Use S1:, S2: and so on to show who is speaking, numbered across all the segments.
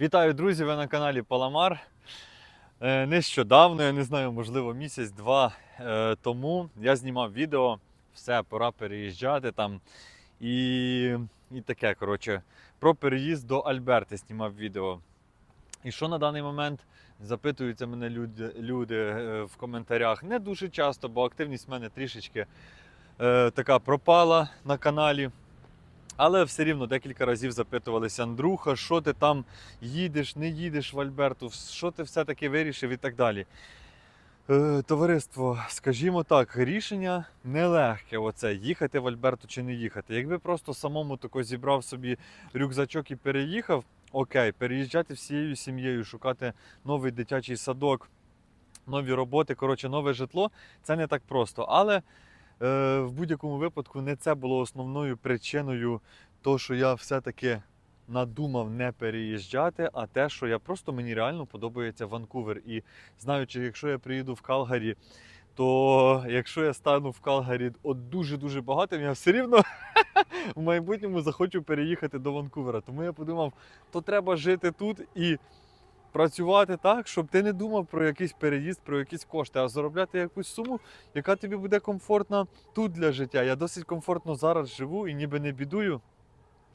S1: Вітаю, друзі! Ви на каналі Паламар. Е, Нещодавно, я не знаю, можливо, місяць-два е, тому я знімав відео, все, пора переїжджати там. І, і таке, коротше, про переїзд до Альберти знімав відео. І що на даний момент запитуються мене люди, люди е, в коментарях не дуже часто, бо активність в мене трішечки е, така пропала на каналі. Але все рівно декілька разів запитувалися Андрюха, що ти там їдеш, не їдеш в Альберту, що ти все-таки вирішив і так далі. Е, товариство, скажімо так, рішення нелегке оце, їхати в Альберту чи не їхати. Якби просто самому тако зібрав собі рюкзачок і переїхав, окей, переїжджати всією сім'єю, шукати новий дитячий садок, нові роботи, коротше, нове житло, це не так просто. Але в будь-якому випадку не це було основною причиною того, що я все-таки надумав не переїжджати, а те, що я просто мені реально подобається Ванкувер. І знаючи, якщо я приїду в Калгарі, то якщо я стану в Калгарі от дуже-дуже багатим, я все рівно в майбутньому захочу переїхати до Ванкувера. Тому я подумав, то треба жити тут і працювати так, щоб ти не думав про якийсь переїзд, про якісь кошти, а заробляти якусь суму, яка тобі буде комфортна тут для життя. Я досить комфортно зараз живу і ніби не бідую.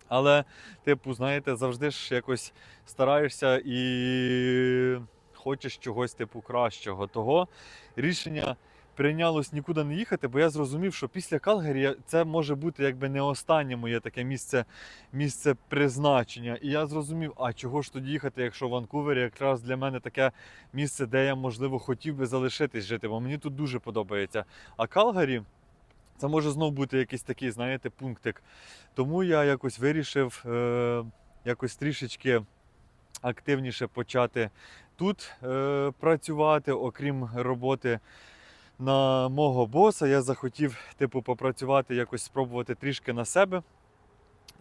S1: Але, типу, знаєте, завжди ж якось стараєшся і хочеш чогось типу кращого. Того рішення прийнялось нікуди не їхати, бо я зрозумів, що після Калгарі це може бути якби не останнє моє таке місце, місце призначення. І я зрозумів, а чого ж тоді їхати, якщо Ванкувер якраз для мене таке місце, де я, можливо, хотів би залишитись жити, бо мені тут дуже подобається. А Калгарі. Це може знов бути якийсь такий, знаєте, пунктик. Тому я якось вирішив е, якось трішечки активніше почати тут е, працювати, окрім роботи на мого боса. Я захотів, типу, попрацювати, якось спробувати трішки на себе.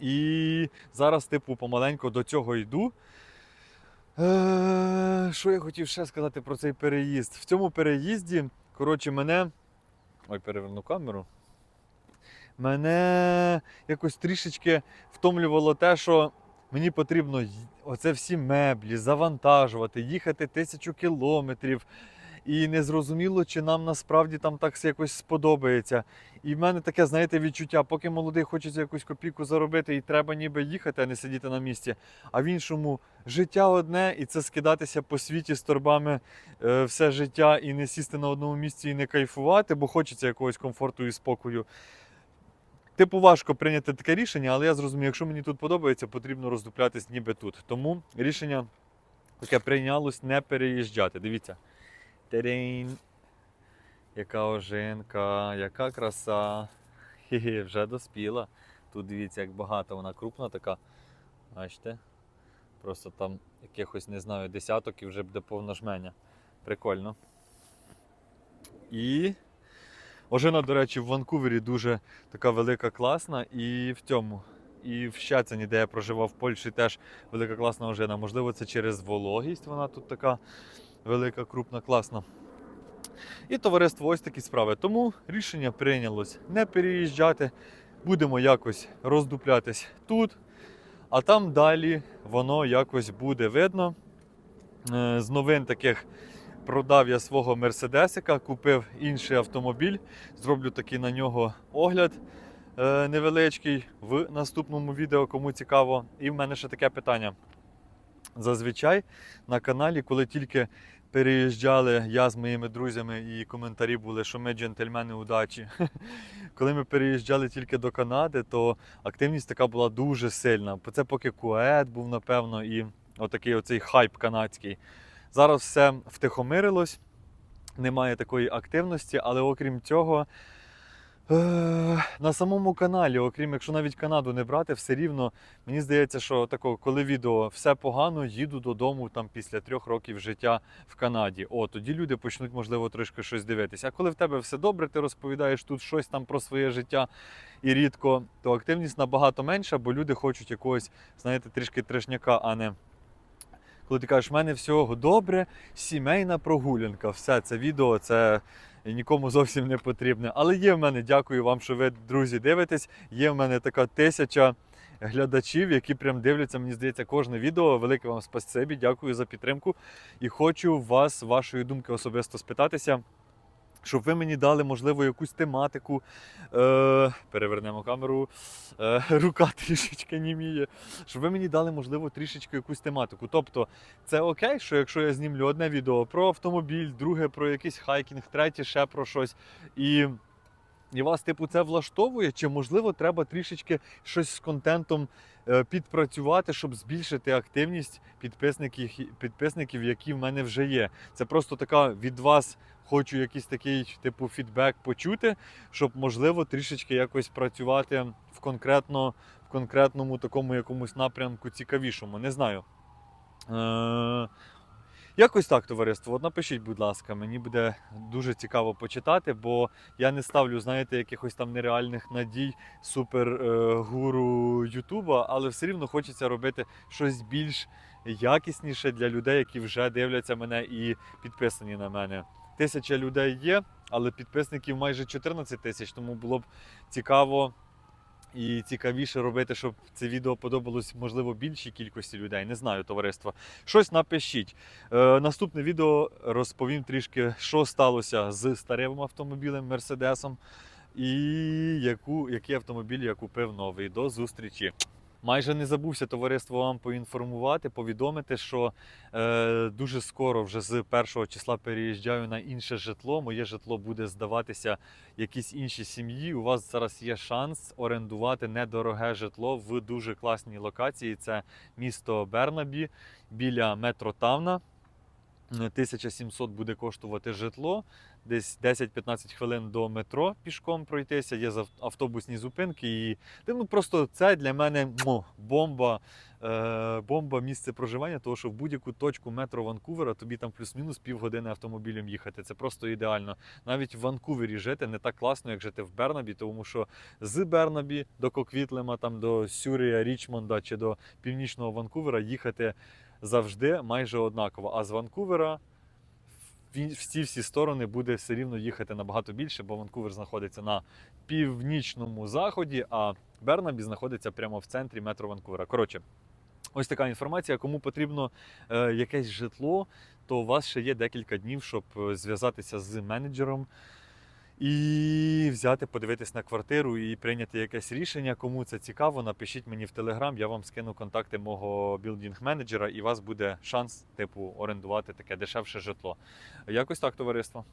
S1: І зараз, типу, помаленьку до цього йду. Е, що я хотів ще сказати про цей переїзд? В цьому переїзді, коротше, мене. Ой, переверну камеру. Мене якось трішечки втомлювало те, що мені потрібно оце всі меблі завантажувати, їхати тисячу кілометрів. І не зрозуміло, чи нам насправді там так якось сподобається. І в мене таке, знаєте, відчуття, поки молодий хочеться якусь копійку заробити, і треба ніби їхати, а не сидіти на місці. А в іншому життя одне, і це скидатися по світі з торбами е, все життя і не сісти на одному місці і не кайфувати, бо хочеться якогось комфорту і спокою. Типу, важко прийняти таке рішення, але я зрозумів, якщо мені тут подобається, потрібно роздуплятись ніби тут. Тому рішення таке прийнялось не переїжджати. Дивіться. Терейн. Яка ожинка, яка краса. Хі-хі, вже доспіла. Тут дивіться, як багато вона крупна така. Бачите? Просто там якихось, не знаю, десяток і вже буде повна жменя. Прикольно. І ожина, до речі, в Ванкувері дуже така велика, класна. І в цьому. І в Щецині, де я проживав в Польщі, теж велика класна ожина. Можливо, це через вологість вона тут така велика, крупна, класна. І товариство ось такі справи. Тому рішення прийнялось не переїжджати. Будемо якось роздуплятись тут, а там далі воно якось буде видно. Е, З новин таких продав я свого мерседесика, купив інший автомобіль. Зроблю такий на нього огляд е, невеличкий в наступному відео, кому цікаво. І в мене ще таке питання. Зазвичай на каналі, коли тільки переїжджали я з моїми друзями, і коментарі були, що ми джентльмени удачі. Коли ми переїжджали тільки до Канади, то активність така була дуже сильна. Це поки кует був, напевно, і отакий оцей хайп канадський. Зараз все втихомирилось, немає такої активності, але окрім цього. Е, На самому каналі, окрім якщо навіть Канаду не брати, все рівно мені здається, що тако, коли відео все погано, їду додому там після трьох років життя в Канаді. О, тоді люди почнуть, можливо, трошки щось дивитися. А коли в тебе все добре, ти розповідаєш тут щось там про своє життя і рідко, то активність набагато менша, бо люди хочуть якогось, знаєте, трішки трешняка, а не. Коли ти кажеш, в мене всього добре, сімейна прогулянка. Все це відео, це нікому зовсім не потрібне. Але є в мене, дякую вам, що ви, друзі, дивитесь. Є в мене така тисяча глядачів, які прям дивляться, мені здається, кожне відео. Велике вам спасибі, дякую за підтримку. І хочу вас, вашої думки особисто спитатися. Щоб ви мені дали, можливо, якусь тематику. Е, перевернемо камеру. Е, рука трішечки німіє. Щоб ви мені дали, можливо, трішечки якусь тематику. Тобто, це окей, що якщо я знімлю одне відео про автомобіль, друге про якийсь хайкінг, третє ще про щось. І, і вас, типу, це влаштовує, чи можливо треба трішечки щось з контентом е, підпрацювати, щоб збільшити активність підписників, підписників, які в мене вже є. Це просто така від вас хочу якийсь такий типу фідбек почути, щоб можливо трішечки якось працювати в конкретно в конкретному такому якомусь напрямку цікавішому. Не знаю. Е- Якось так, товариство. От напишіть, будь ласка, мені буде дуже цікаво почитати, бо я не ставлю, знаєте, якихось там нереальних надій супергуру Ютуба, але все рівно хочеться робити щось більш якісніше для людей, які вже дивляться мене і підписані на мене. Тисяча людей є, але підписників майже 14 тисяч, тому було б цікаво і цікавіше робити, щоб це відео подобалось, можливо, більшій кількості людей. Не знаю, товариство. Щось напишіть. Е, наступне відео розповім трішки, що сталося з старим автомобілем Мерседесом і яку, який автомобіль я купив новий. До зустрічі. Майже не забувся товариство вам поінформувати, повідомити, що е, дуже скоро, вже з першого числа, переїжджаю на інше житло. Моє житло буде здаватися якійсь іншій сім'ї. У вас зараз є шанс орендувати недороге житло в дуже класній локації. Це місто Бернабі біля метро Тавна. 1700 буде коштувати житло, десь 10-15 хвилин до метро пішком пройтися. Є автобусні зупинки. І ну, просто це для мене мо, бомба, е, бомба місце проживання, тому що в будь-яку точку метро Ванкувера тобі там плюс-мінус півгодини автомобілем їхати. Це просто ідеально. Навіть в Ванкувері жити не так класно, як жити в Бернабі, тому що з Бернабі до Коквітлема, там до Сюрія, Річмонда чи до північного Ванкувера їхати завжди майже однаково. А з Ванкувера всі всі сторони буде все рівно їхати набагато більше, бо Ванкувер знаходиться на північному заході, а Бернабі знаходиться прямо в центрі метро Ванкувера. Коротше, ось така інформація. Кому потрібно е, якесь житло, то у вас ще є декілька днів, щоб е, зв'язатися з менеджером і взяти, подивитись на квартиру і прийняти якесь рішення. Кому це цікаво, напишіть мені в Телеграм, я вам скину контакти мого білдінг-менеджера, і у вас буде шанс, типу, орендувати таке дешевше житло. Якось так, товариство.